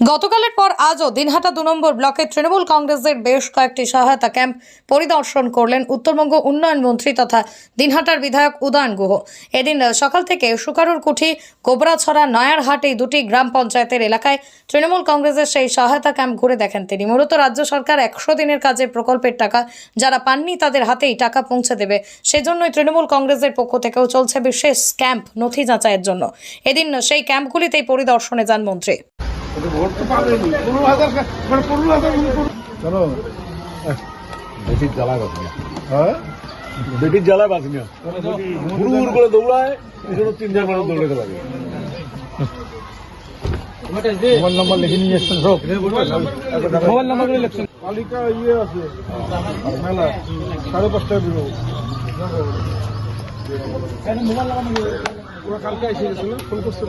গতকালের পর আজও দিনহাটা দু নম্বর ব্লকে তৃণমূল কংগ্রেসের বেশ কয়েকটি সহায়তা ক্যাম্প পরিদর্শন করলেন উত্তরবঙ্গ উন্নয়ন মন্ত্রী তথা দিনহাটার বিধায়ক উদয়ন গুহ। এদিন সকাল থেকে সুকারুর কুঠি কোবরাছড়া, নয়ারহাট এই দুটি গ্রাম পঞ্চায়েতের এলাকায় তৃণমূল কংগ্রেসের সেই সহায়তা ক্যাম্প ঘুরে দেখেন তিনি। মূলত রাজ্য সরকার একশো দিনের কাজের প্রকল্পের টাকা যারা পাননি তাদের হাতেই টাকা পৌঁছে দেবে। সেজন্যই তৃণমূল কংগ্রেসের পক্ষ থেকেও চলছে বিশেষ ক্যাম্প নথি যাচাইয়ের জন্য। এদিন সেই ক্যাম্পগুলিতেই পরিদর্শনে যান মন্ত্রী। ভোট তো পাবেনি পনেরো হাজার মানে পনেরো হাজার চলো বেটির জ্বালায় বাঁচি হ্যাঁ? বেটির জ্বালায় বাঁচি না। হুড় হুড় করে দৌড়ায় এই তিন চার মানুষ দৌড়াতে লাগে। মোবাইল নাম্বার লিখে নিয়ে এসছেন সব। মোবাইল নাম্বার করে লিখছেন। তালিকা ইয়ে আছে। মেলা। সাড়ে পাঁচটায় বেরো কালকে এসে গেছিল ফোন করছিল।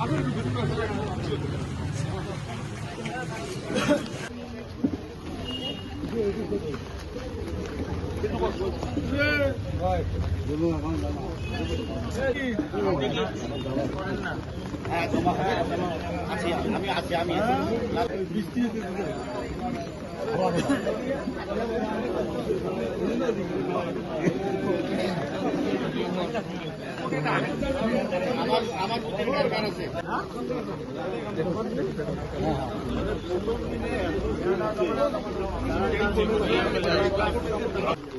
Aferin. আমার আমার প্রতিকার গান আছে হ্যাঁ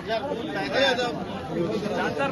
যার যার